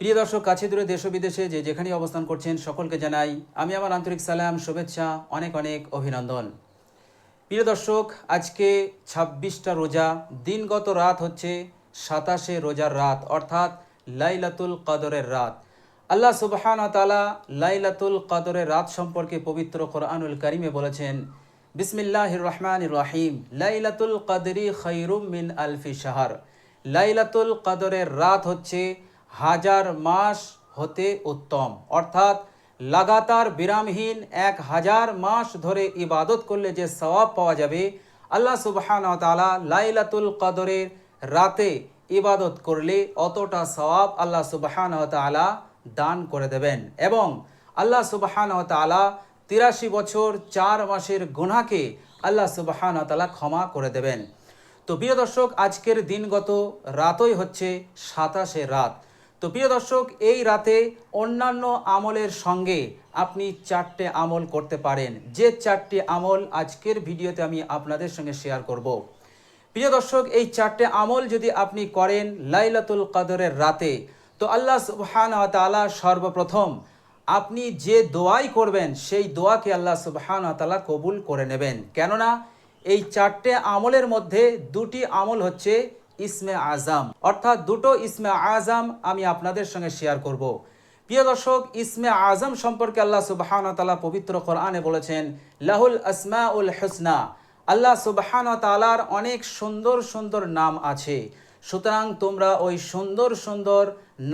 প্রিয় দর্শক, কাছে দূরে দেশ বিদেশে যে যেখানে অবস্থান করছেন, সকলকে জানাই আমি আমার আন্তরিক সালাম, শুভেচ্ছা, অনেক অনেক অভিনন্দন। প্রিয় দর্শক, আজকে ছাব্বিশটা রোজা, দিনগত রাত হচ্ছে সাতাশে রোজার রাত, অর্থাৎ লাইলাতুল কদরের রাত। আল্লাহ সুবহান তালা লাইলাতুল কদরের রাত সম্পর্কে পবিত্র কোরআনুল করিমে বলেছেন বিসমিল্লাহ রহমান রাহিম, লাইলাতুল কদরি খৈরুম মিন আলফি শাহর। লাইলাতুল কদরের রাত হচ্ছে হাজার মাস হতে উত্তম। অর্থাৎ লাগাতার বিরামহীন এক হাজার মাস ধরে ইবাদত করলে যে সওয়াব পাওয়া যাবে, আল্লাহ সুবহান তালা লাইলাতুল কদরের রাতে ইবাদত করলে অতটা সওয়াব আল্লাহ সুবহান তালা দান করে দেবেন। এবং আল্লাহ সুবহান তালা তিরাশি বছর চার মাসের গুনাকে আল্লাহ সুবহান তালা ক্ষমা করে দেবেন। তো প্রিয় দর্শক, আজকের দিনগত রাতই হচ্ছে সাতাশে রাত। তো প্রিয় দর্শক, এই রাতে অন্যান্য আমলের সঙ্গে আপনি চারটে আমল করতে পারেন। যে চারটি আমল আজকের ভিডিওতে আমি আপনাদের সঙ্গে শেয়ার করব। প্রিয় দর্শক, এই চারটে আমল যদি আপনি করেন লাইলাতুল কদরের রাতে, তো আল্লাহ সুবহান তালা সর্বপ্রথম আপনি যে দোয়াই করবেন, সেই দোয়াকে আল্লাহ সুবহান তালা কবুল করে নেবেন। কেননা, এই চারটে আমলের মধ্যে দুটি আমল হচ্ছে ইসমে আজম অর্থাৎ দুটো ইসমে আজম আমি আপনাদের সঙ্গে শেয়ার করব। প্রিয় দর্শক, ইসমে আজম সম্পর্কে আল্লাহ সুবহান তালা পবিত্র কোরআনে বলেছেন, লাহুল আসমা উল হসনা। আল্লাহ সুবাহান তালার অনেক সুন্দর সুন্দর নাম আছে। সুতরাং তোমরা ওই সুন্দর সুন্দর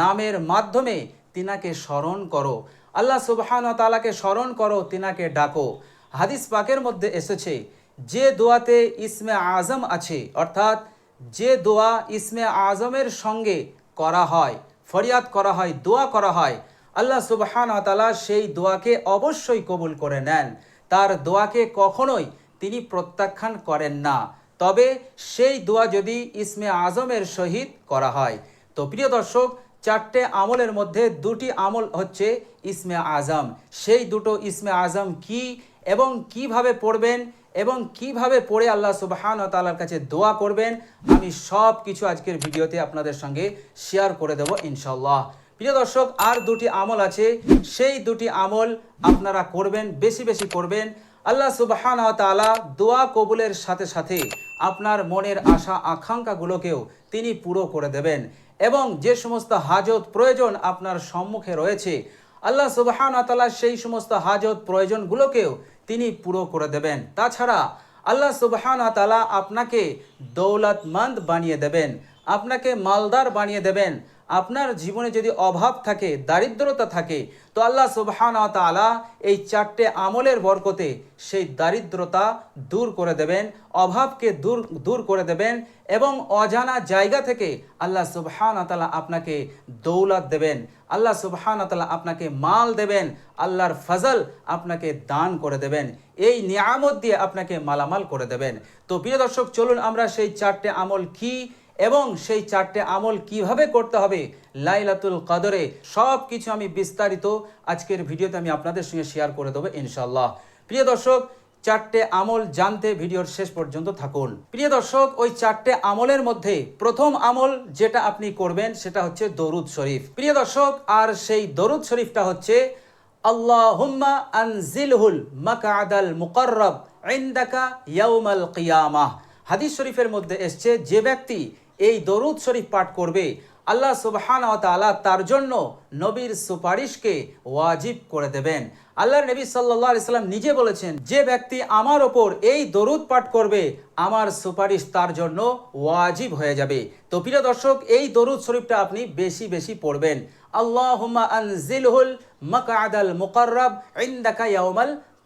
নামের মাধ্যমে তিনাকে স্মরণ করো। আল্লাহ সুবহান তালাকে স্মরণ করো, তিনাকে ডাকো। হাদিস পাকের মধ্যে এসেছে, যে দোয়াতে ইসমে আজম আছে, অর্থাৎ যে দোয়া ইসমে আজমের সঙ্গে করা হয়, ফরিয়াদ করা হয়, দোয়া করা হয়, আল্লাহ সুবহান তালা সেই দোয়াকে অবশ্যই কবুল করে নেন। তার দোয়াকে কখনোই তিনি প্রত্যাখ্যান করেন না। তবে সেই দোয়া যদি ইসমে আজমের সহিত করা হয়। তো প্রিয় দর্শক, চারটে আমলের মধ্যে দুটি আমল হচ্ছে ইসমে আজম। সেই দুটো ইসমে আজম কি এবং কীভাবে পড়বেন এবং কীভাবে পড়ে আল্লাহ সুবাহান তালার কাছে দোয়া করবেন, আমি সব কিছু আজকের ভিডিওতে আপনাদের সঙ্গে শেয়ার করে দেব ইনশাল্লাহ প্রিয় দর্শক, আর দুটি আমল আছে, সেই দুটি আমল আপনারা করবেন, বেশি বেশি করবেন। আল্লাহ সুবাহান তালা দোয়া কবুলের সাথে সাথে আপনার মনের আশা, আকাঙ্ক্ষাগুলোকেও তিনি পুরো করে দেবেন। এবং যে সমস্ত হাজত প্রয়োজন আপনার সম্মুখে রয়েছে আল্লাহ সুবাহান তালা সেই সমস্ত হাজত প্রয়োজনগুলোকেও তিনি পুরো করে দেবেন। তাছাড়া আল্লাহ সুবাহান তালা আপনাকে দৌলতমন্দ বানিয়ে দেবেন। আপনাকে মালদার বানিয়ে দেবেন। আপনার জীবনে যদি অভাব থাকে, দারিদ্রতা থাকে, তো আল্লাহ সুবহান তালা এই চারটে আমলের বরকতে সেই দারিদ্রতা দূর করে দেবেন, অভাবকে দূর দূর করে দেবেন এবং অজানা জায়গা থেকে আল্লাহ সুবহান তালা আপনাকে দৌলত দেবেন। আল্লাহ সুবহান তালা আপনাকে মাল দেবেন, আল্লাহর ফজল আপনাকে দান করে দেবেন। এই নিয়ামত দিয়ে আপনাকে মালামাল করে দেবেন। তো প্রিয় দর্শক, চলুন আমরা সেই চারটে আমল কি এবং সেই চারটে আমল কীভাবে করতে হবে? লাইলাতুল কাদরে সব কিছু আমি বিস্তারিত আজকের ভিডিওতে আমি আপনাদের সঙ্গে শেয়ার করে দেবো ইনশাল্লাহ প্রিয় দর্শক, চারটে আমল জানতে ভিডিওর শেষ পর্যন্ত থাকুন। প্রিয় দর্শক, ওই চারটে আমলের মধ্যে প্রথম আমল যেটা আপনি করবেন সেটা হচ্ছে দরুদ শরীফ। প্রিয় দর্শক, আর সেই দরুদ শরীফটা হচ্ছে, আল্লাহুম্মা আনজিলহুল মাকআদাল মুকাররব ইনদাকা ইয়াউমাল কিয়ামাহ। হাদিস শরীফের মধ্যে এসছে, যে ব্যক্তি এই দরুদ শরীফ পাঠ করবে। আল্লাহ সুবহান তালা তার জন্য নবীর সুপারিশকে ওয়াজিব করে দেবেন। আল্লাহর নবী সাল্লাহ সাল্লাম নিজে বলেছেন, যে ব্যক্তি আমার ওপর এই দরুদ পাঠ করবে, আমার সুপারিশ তার জন্য ওয়াজিব হয়ে যাবে। তো প্রিয় দর্শক, এই দরুদ শরীফটা আপনি বেশি বেশি পড়বেন। আল্লাহুম্মা আনজিলহুল মাকআদাল মুকাররব ইনদাকা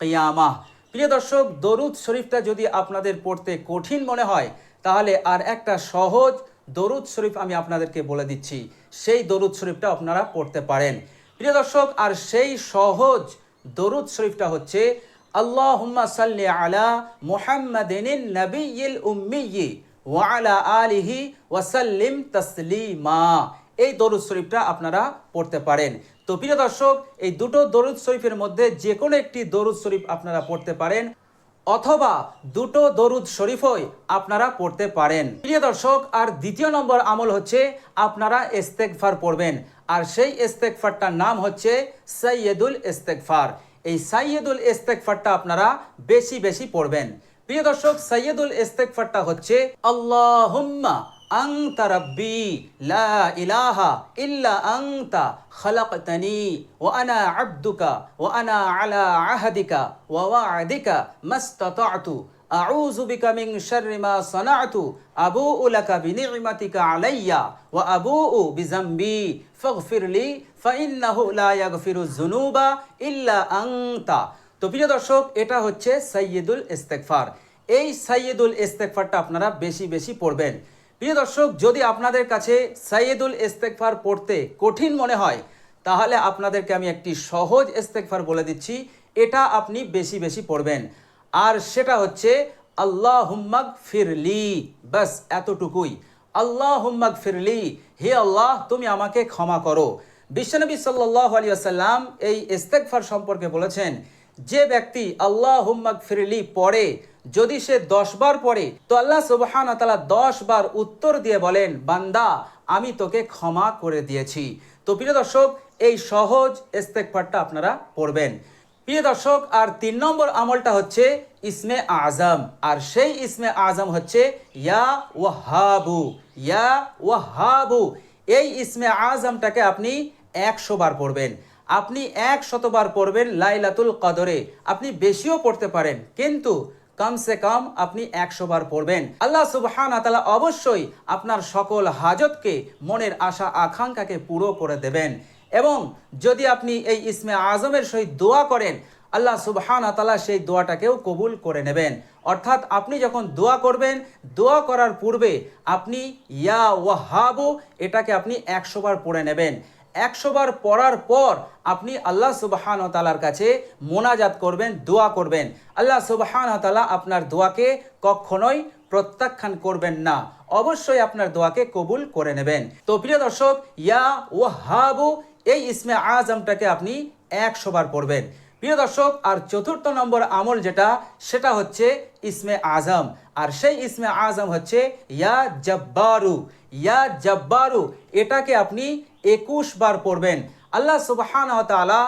কিয়ামাহ। প্রিয় দর্শক, দরুদ শরীফটা যদি আপনাদের পড়তে কঠিন মনে হয় তাহলে আর একটা সহজ দরুদ শরীফ আমি আপনাদেরকে বলে দিচ্ছি। সেই দরুদ শরীফটা আপনারা পড়তে পারেন। প্রিয় দর্শক, আর সেই সহজ দরুদ শরীফটা হচ্ছে, আল্লাহুম্মা সাল্লি আলা মুহাম্মাদিন নবিয়িল উম্মিয়্যি ওয়া আলা আলিহি ওয়াসাল্লিম তাসলিমা। এই দরুদ শরীফটা আপনারা পড়তে পারেন। তো প্রিয় দর্শক, এই দুটো দরুদ শরীফের মধ্যে যে কোনো একটি দরুদ শরীফ আপনারা পড়তে পারেন। অথবা দুটো দরুদ শরীফই আপনারা পড়তে পারেন। প্রিয় দর্শক, আর দ্বিতীয় নম্বর আমল হচ্ছে আপনারা ইস্তেকফার পড়বেন। আর সেই ইস্তেকফারটার নাম হচ্ছে সৈয়দুল ইস্তেকফার এই সাইয়েদুল ইস্তেকফারটা আপনারা বেশি বেশি পড়বেন। প্রিয় দর্শক সৈয়দুল ইস্তেকফারটা হচ্ছে আল্লাহুম্মা أنت ربي لا إله إلا أنت خلقتني وأنا عبدك وأنا على عهدك ووعدك ما استطعت أعوذ بك من شر ما صنعت أبوء لك بنعمتك علي وأبوء بذنبي فاغفر لي فإنه لا يغفر الذنوب إلا أنت তো প্রিয় দর্শক এটা হচ্ছে সৈয়দুল ইস্তেকফার এই সৈয়দুল ইস্তেকফারটা আপনারা বেশি বেশি পড়বেন প্রিয় দর্শক, যদি আপনাদের কাছে সাইয়েদুল ইস্তেকফার পড়তে কঠিন মনে হয়, তাহলে আপনাদেরকে আমি একটি সহজ ইস্তেকফার বলে দিচ্ছি। এটা আপনি বেশি বেশি পড়বেন। আর সেটা হচ্ছে আল্লাহ হুম্মাগ ফিরলি ব্যাস, এতটুকুই। আল্লাহ হুম্মাগ ফিরলি হে আল্লাহ, তুমি আমাকে ক্ষমা করো। বিশ্বনবী সাল্লাহ আলী আসাল্লাম এই ইস্তেকফার সম্পর্কে বলেছেন যে ব্যক্তি আল্লাহ হুম্মাগ ফিরলি পড়ে, যদি সে দশ বার পড়ে, তো আল্লাহ সুবহান তালা দশ বার উত্তর দিয়ে বলেন, বান্দা, আমি তোকে ক্ষমা করে দিয়েছি। তো প্রিয় দর্শক, এই সহজ ইস্তেকফারটা আপনারা পড়বেন। প্রিয় দর্শক, আর তিন নম্বর আমলটা হচ্ছে ইসমে আজম। আর সেই ইসমে আজম হচ্ছে ইয়া ওয়াহাবু ইয়া ওয়াহাবু। এই ইসমে আজমটাকে আপনি একশো বার পড়বেন। আপনি এক শতবার পড়বেন লাইলাতুল কদরে। আপনি বেশিও পড়তে পারেন, কিন্তু কমসে কম আপনি একশো বার পড়বেন। আল্লাহ সুবহান তালা অবশ্যই আপনার সকল হাজতকে, মনের আশা, আকাঙ্ক্ষাকে পুরো করে দেবেন। এবং যদি আপনি এই ইসমে আজমের সহিত দোয়া করেন, আল্লাহ সুবহান তালা সেই দোয়াটাকেও কবুল করে নেবেন। অর্থাৎ আপনি যখন দোয়া করবেন, দোয়া করার পূর্বে আপনি ইয়া ওয়াহাবু, এটাকে আপনি একশো বার পড়ে নেবেন। একশো বার পড়ার পর আপনি আল্লাহ সুবাহান তালার কাছে মোনাজাত করবেন, দোয়া করবেন। আল্লাহ সুবাহান তালা আপনার দোয়াকে কখনোই প্রত্যাখ্যান করবেন না। অবশ্যই আপনার দোয়াকে কবুল করে নেবেন। তো প্রিয় দর্শক, ইয়া ওয়াহাবু, এই ইসমে আজমটাকে আপনি একশো বার পড়বেন। প্রিয় দর্শক, আর চতুর্থ নম্বর আমল যেটা, সেটা হচ্ছে ইসমে আজম। আর সেই ইসমে আজম হচ্ছে ইয়া জব্বারু। ইয়া জব্বারু, এটাকে আপনি একুশ বার পড়বেন। আল্লাহ সুবাহান তালা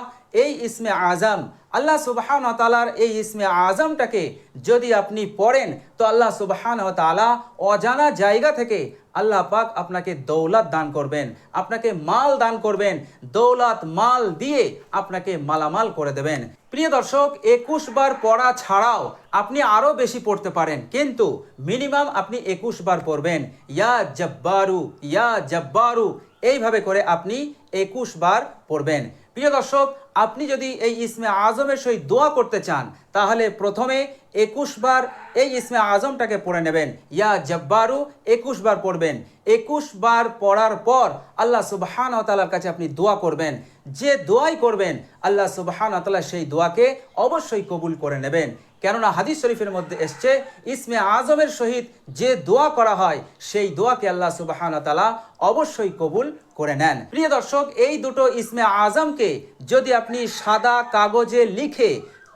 এই ইসমে আজম আল্লাহ সুবাহান তালার এই ইসমে আজমটাকে যদি আপনি পড়েন, তো আল্লাহ সুবাহান তালা অজানা জায়গা থেকে আল্লাহ পাক আপনাকে দৌলত দান করবেন, আপনাকে মাল দান করবেন, দৌলত মাল দিয়ে আপনাকে মালামাল করে দেবেন। প্রিয় দর্শক, একুশ বার পড়া ছাড়াও আপনি আরও বেশি পড়তে পারেন, কিন্তু মিনিমাম আপনি একুশ বার পড়বেন। ইয়া জব্বারু ইয়া জব্বারু, এইভাবে করে আপনি একুশ বার পড়বেন। প্রিয় দর্শক, আপনি যদি এই ইসমে আজমের সহিত দোয়া করতে চান, তাহলে প্রথমে একুশ বার এই ইসমে আজমটাকে পড়ে নেবেন। ইয়া জব্বারু, একুশ বার পড়বেন। একুশ বার পড়ার পর আল্লাহ সুবহান তালার কাছে আপনি দোয়া করবেন। যে দোয়াই করবেন, আল্লাহ সুবহান তালা সেই দোয়াকে অবশ্যই কবুল করে নেবেন। কেননা হাদিস শরীফের মধ্যে এসছে, ইসমে আজমের সহিত যে দোয়া করা হয়, সেই দোয়াকে আল্লাহ সুবাহান তালা অবশ্যই কবুল করে নেন। প্রিয় দর্শক, এই দুটো ইসমে আজমকে যদি আপনি সাদা কাগজে লিখে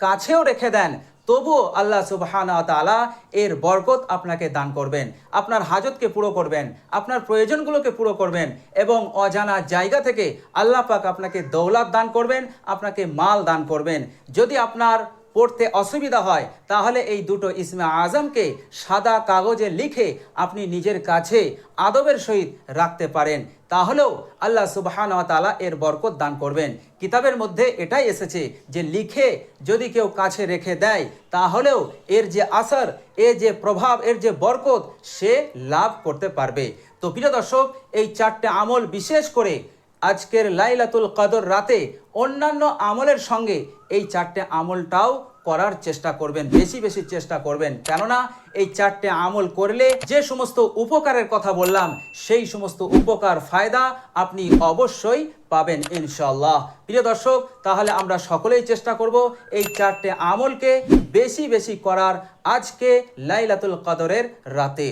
কাছেও রেখে দেন, তবুও আল্লাহ সুবহানা তালা এর বরকত আপনাকে দান করবেন, আপনার হাজতকে পুরো করবেন, আপনার প্রয়োজনগুলোকে পুরো করবেন এবং অজানা জায়গা থেকে আল্লাহ পাক আপনাকে দৌলত দান করবেন, আপনাকে মাল দান করবেন। যদি আপনার পড়তে অসুবিধা হয়, তাহলে এই দুটো ইসমে আজমকে সাদা কাগজে লিখে আপনি নিজের কাছে আদবের সহিত রাখতে পারেন। তাহলেও আল্লাহ সুবাহান তালা এর বরকত দান করবেন। কিতাবের মধ্যে এটাই এসেছে যে লিখে যদি কেউ কাছে রেখে দেয়, তাহলেও এর যে আসার, এর যে প্রভাব, এর যে বরকত, সে লাভ করতে পারবে। তো প্রিয় দর্শক, এই চারটে আমল বিশেষ করে আজকের লাইলাতুল কদর রাতে অন্যান্য আমলের সঙ্গে এই চারটে আমলটাও করার চেষ্টা করবেন, বেশি বেশি চেষ্টা করবেন। কেননা এই চারটে আমল করলে যে সমস্ত উপকারের কথা বললাম, সেই সমস্ত উপকার ফায়দা আপনি অবশ্যই পাবেন ইনশাল্লাহ প্রিয় দর্শক, তাহলে আমরা সকলেই চেষ্টা করব এই চারটে আমলকে বেশি বেশি করার আজকে লাইলাতুল কদরের রাতে।